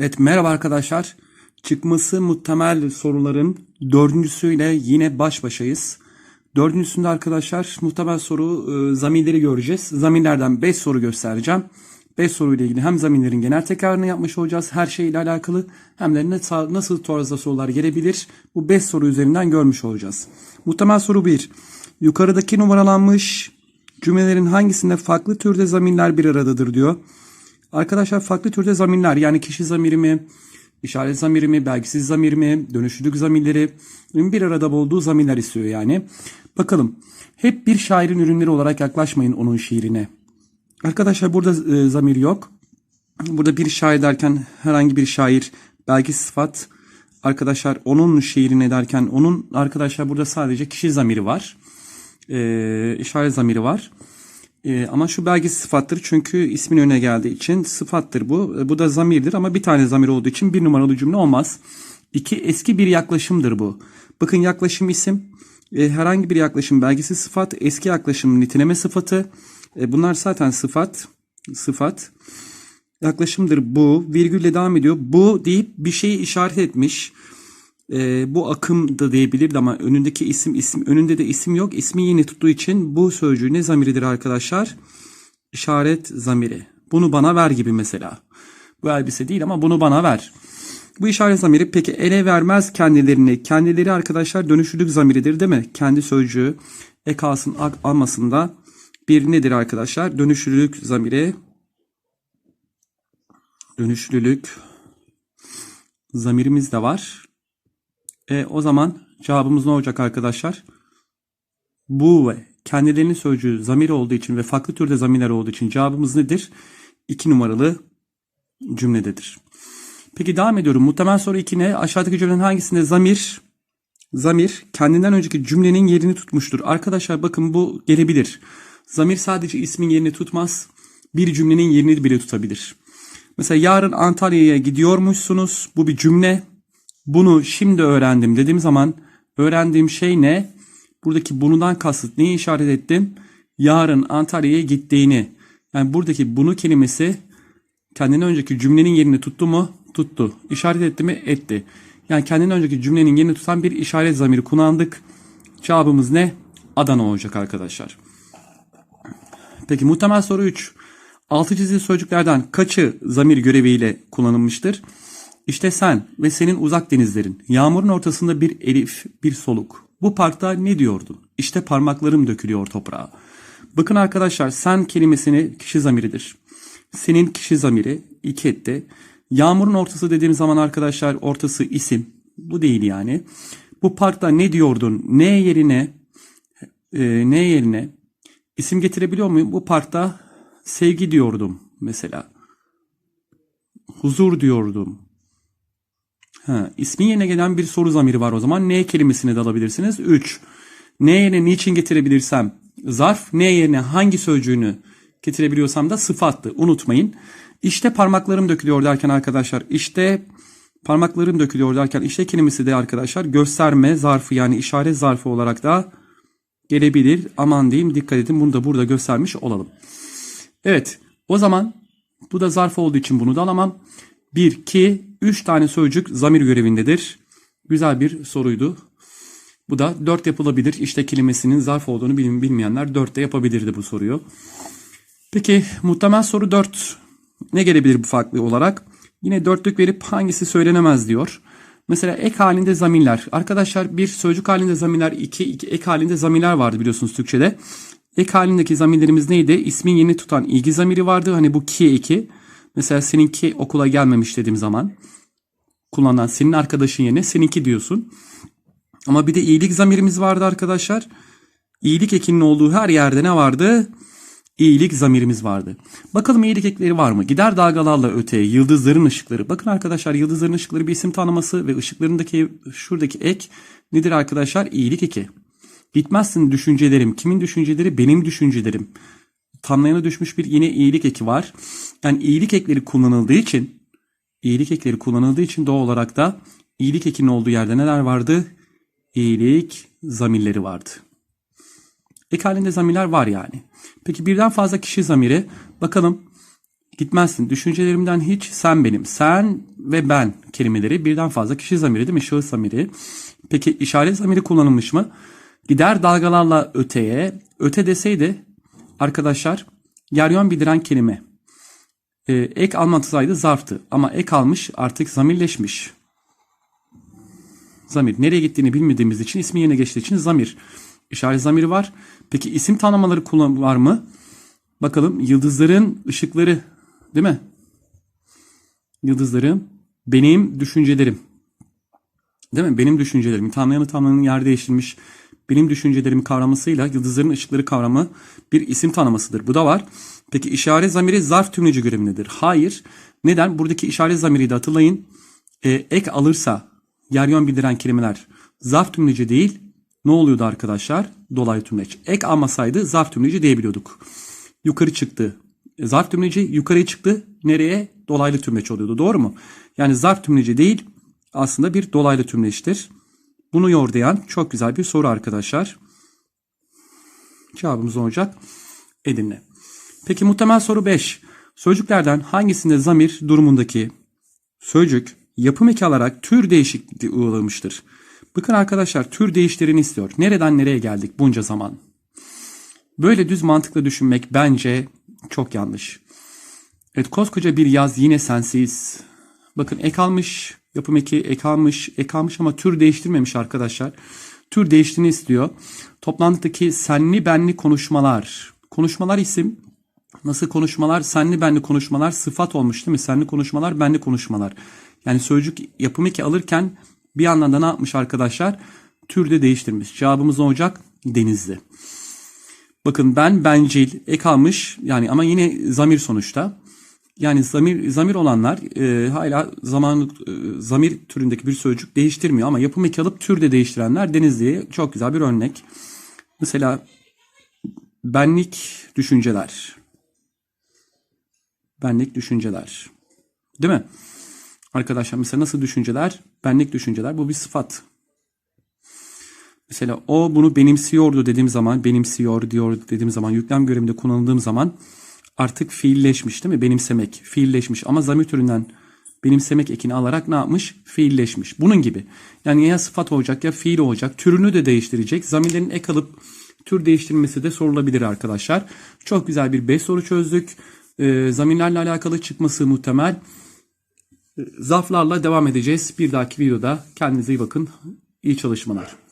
Evet merhaba arkadaşlar. Çıkması muhtemel soruların dördüncüsüyle yine baş başayız. Dördüncüsünde arkadaşlar muhtemel soru e, zamirleri göreceğiz. Zamirlerden 5 soru göstereceğim. 5 soruyla ilgili hem zamirlerin genel tekrarını yapmış olacağız her şeyle alakalı hem de nasıl tarzda sorular gelebilir bu 5 soru üzerinden görmüş olacağız. Muhtemel soru 1. Yukarıdaki numaralanmış cümlelerin hangisinde farklı türde zamirler bir aradadır diyor. Arkadaşlar farklı türde zamirler yani kişi zamiri mi, işaret zamiri mi, belgisiz zamir mi, dönüşlülük zamirleri bir arada olduğu zamirler istiyor yani. Bakalım. Hep bir şairin ürünleri olarak yaklaşmayın onun şiirine. Arkadaşlar burada e, zamir yok. Burada bir şair derken herhangi bir şair belki sıfat arkadaşlar onun şiirine derken onun arkadaşlar burada sadece kişi zamiri var. E, işaret zamiri var. E, ama şu belge sıfattır çünkü ismin önüne geldiği için sıfattır bu. E, bu da zamirdir ama bir tane zamir olduğu için bir numaralı cümle olmaz. İki eski bir yaklaşımdır bu. Bakın yaklaşım isim. E, herhangi bir yaklaşım belgesi sıfat. Eski yaklaşım niteleme sıfatı. Bunlar zaten sıfat. Sıfat. Yaklaşımdır bu. Virgülle devam ediyor. Bu deyip bir şeyi işaret etmiş. E, bu akım da diyebilirdi ama önündeki isim isim önünde de isim yok. İsmi yeni tuttuğu için bu sözcüğü ne zamiridir arkadaşlar? İşaret zamiri. Bunu bana ver gibi mesela. Bu elbise değil ama bunu bana ver. Bu işaret zamiri peki ele vermez kendilerini. Kendileri arkadaşlar dönüşlülük zamiridir değil mi? Kendi sözcüğü ek alsın ak almasında bir nedir arkadaşlar? Dönüşlülük zamiri. Dönüşlülük zamirimiz de var. E, o zaman cevabımız ne olacak arkadaşlar? Bu ve kendilerinin sözcüğü zamir olduğu için ve farklı türde zamirler olduğu için cevabımız nedir? 2 numaralı cümlededir. Peki devam ediyorum. Muhtemel soru 2 ne? Aşağıdaki cümlenin hangisinde zamir zamir kendinden önceki cümlenin yerini tutmuştur? Arkadaşlar bakın bu gelebilir. Zamir sadece ismin yerini tutmaz. Bir cümlenin yerini bile tutabilir. Mesela yarın Antalya'ya gidiyormuşsunuz. Bu bir cümle. Bunu şimdi öğrendim dediğim zaman öğrendiğim şey ne? Buradaki bunundan kasıt neyi işaret ettim? Yarın Antalya'ya gittiğini. Yani buradaki bunu kelimesi kendinden önceki cümlenin yerini tuttu mu? Tuttu. İşaret etti mi? Etti. Yani kendinden önceki cümlenin yerini tutan bir işaret zamiri kullandık. Cevabımız ne? Adana olacak arkadaşlar. Peki muhtemel soru 3. Altı çizili sözcüklerden kaçı zamir göreviyle kullanılmıştır? İşte sen ve senin uzak denizlerin, yağmurun ortasında bir elif, bir soluk. Bu parkta ne diyordun? İşte parmaklarım dökülüyor toprağa. Bakın arkadaşlar sen kelimesini kişi zamiridir. Senin kişi zamiri iki etti. Yağmurun ortası dediğim zaman arkadaşlar ortası isim. Bu değil yani. Bu parkta ne diyordun? Ne yerine e, ne yerine isim getirebiliyor muyum? Bu parkta sevgi diyordum mesela. Huzur diyordum. Ha, ismin yerine gelen bir soru zamiri var o zaman. Ne kelimesini de alabilirsiniz. 3. Ne yerine niçin getirebilirsem zarf, ne yerine hangi sözcüğünü getirebiliyorsam da sıfattı. Unutmayın. İşte parmaklarım dökülüyor derken arkadaşlar işte parmaklarım dökülüyor derken işte kelimesi de arkadaşlar gösterme zarfı yani işaret zarfı olarak da gelebilir. Aman diyeyim dikkat edin bunu da burada göstermiş olalım. Evet o zaman bu da zarf olduğu için bunu da alamam. 1, 2, 3 tane sözcük zamir görevindedir. Güzel bir soruydu. Bu da 4 yapılabilir. İşte kelimesinin zarf olduğunu bilmeyenler 4 de yapabilirdi bu soruyu. Peki muhtemel soru 4. Ne gelebilir bu farklı olarak? Yine dörtlük verip hangisi söylenemez diyor. Mesela ek halinde zamirler. Arkadaşlar bir sözcük halinde zamirler, iki, iki ek halinde zamirler vardı biliyorsunuz Türkçe'de. Ek halindeki zamirlerimiz neydi? İsmin yeni tutan ilgi zamiri vardı. Hani bu ki eki. Mesela seninki okula gelmemiş dediğim zaman kullanılan senin arkadaşın yerine seninki diyorsun. Ama bir de iyilik zamirimiz vardı arkadaşlar. İyilik ekinin olduğu her yerde ne vardı? İyilik zamirimiz vardı. Bakalım iyilik ekleri var mı? Gider dalgalarla öteye yıldızların ışıkları. Bakın arkadaşlar yıldızların ışıkları bir isim tanıması ve ışıklarındaki şuradaki ek nedir arkadaşlar? İyilik eki. Gitmezsin düşüncelerim. Kimin düşünceleri? Benim düşüncelerim. Tanlayana düşmüş bir yine iyilik eki var. Yani iyilik ekleri kullanıldığı için iyilik ekleri kullanıldığı için doğal olarak da iyilik ekinin olduğu yerde neler vardı? İyilik zamirleri vardı. Ek halinde zamirler var yani. Peki birden fazla kişi zamiri bakalım gitmezsin. Düşüncelerimden hiç sen benim. Sen ve ben kelimeleri birden fazla kişi zamiri değil mi? Şahıs zamiri. Peki işaret zamiri kullanılmış mı? Gider dalgalarla öteye. Öte deseydi arkadaşlar yer yön bildiren kelime. Ee, ek almatısaydı zarftı. Ama ek almış artık zamirleşmiş. Zamir. Nereye gittiğini bilmediğimiz için ismi yerine geçtiği için zamir. İşaret zamiri var. Peki isim tanımları kullan var mı? Bakalım yıldızların ışıkları değil mi? Yıldızların benim düşüncelerim. Değil mi? Benim düşüncelerim. Tanrı'nın Tanrı'nın yer değiştirmiş. Benim düşüncelerimi kavramasıyla yıldızların ışıkları kavramı bir isim tanımasıdır. Bu da var. Peki işaret zamiri zarf tümleci görevindedir. Hayır. Neden? Buradaki işaret zamiri de hatırlayın. E, ek alırsa yer yön bildiren kelimeler zarf tümleci değil ne oluyordu arkadaşlar? Dolaylı tümleç. Ek almasaydı zarf tümleci diyebiliyorduk. Yukarı çıktı. E, Zarf tümleci yukarıya çıktı. Nereye? Dolaylı tümleç oluyordu. Doğru mu? Yani zarf tümleci değil aslında bir dolaylı tümleçtir. Bunu yordayan çok güzel bir soru arkadaşlar. Cevabımız olacak? Edirne. Peki muhtemel soru 5. Sözcüklerden hangisinde zamir durumundaki sözcük yapım eki alarak tür değişikliği uğramıştır? Bakın arkadaşlar tür değiştirini istiyor. Nereden nereye geldik bunca zaman? Böyle düz mantıkla düşünmek bence çok yanlış. Evet koskoca bir yaz yine sensiz. Bakın ek almış, yapım eki ek almış, ek almış ama tür değiştirmemiş arkadaşlar. Tür değiştiğini istiyor. Toplantıdaki senli benli konuşmalar. Konuşmalar isim. Nasıl konuşmalar? Senli benli konuşmalar sıfat olmuş değil mi? Senli konuşmalar, benli konuşmalar. Yani sözcük yapım eki alırken bir yandan da ne yapmış arkadaşlar? Türde değiştirmiş. Cevabımız ne olacak? Denizli. Bakın ben bencil ek almış yani ama yine zamir sonuçta. Yani zamir zamir olanlar e, hala zaman e, zamir türündeki bir sözcük değiştirmiyor ama yapım eki alıp türde değiştirenler Denizli'ye çok güzel bir örnek. Mesela benlik düşünceler. Benlik düşünceler. Değil mi? Arkadaşlar mesela nasıl düşünceler? Benlik düşünceler. Bu bir sıfat. Mesela o bunu benimsiyordu dediğim zaman, benimsiyor diyor dediğim zaman, yüklem görevinde kullanıldığım zaman artık fiilleşmiş değil mi? Benimsemek, fiilleşmiş ama zamir türünden benimsemek ekini alarak ne yapmış? Fiilleşmiş. Bunun gibi. Yani ya sıfat olacak ya fiil olacak. Türünü de değiştirecek. Zamirlerin ek alıp tür değiştirmesi de sorulabilir arkadaşlar. Çok güzel bir 5 soru çözdük. Ee, zamirlerle alakalı çıkması muhtemel. Ee, Zaflarla devam edeceğiz. Bir dahaki videoda kendinize iyi bakın. İyi çalışmalar.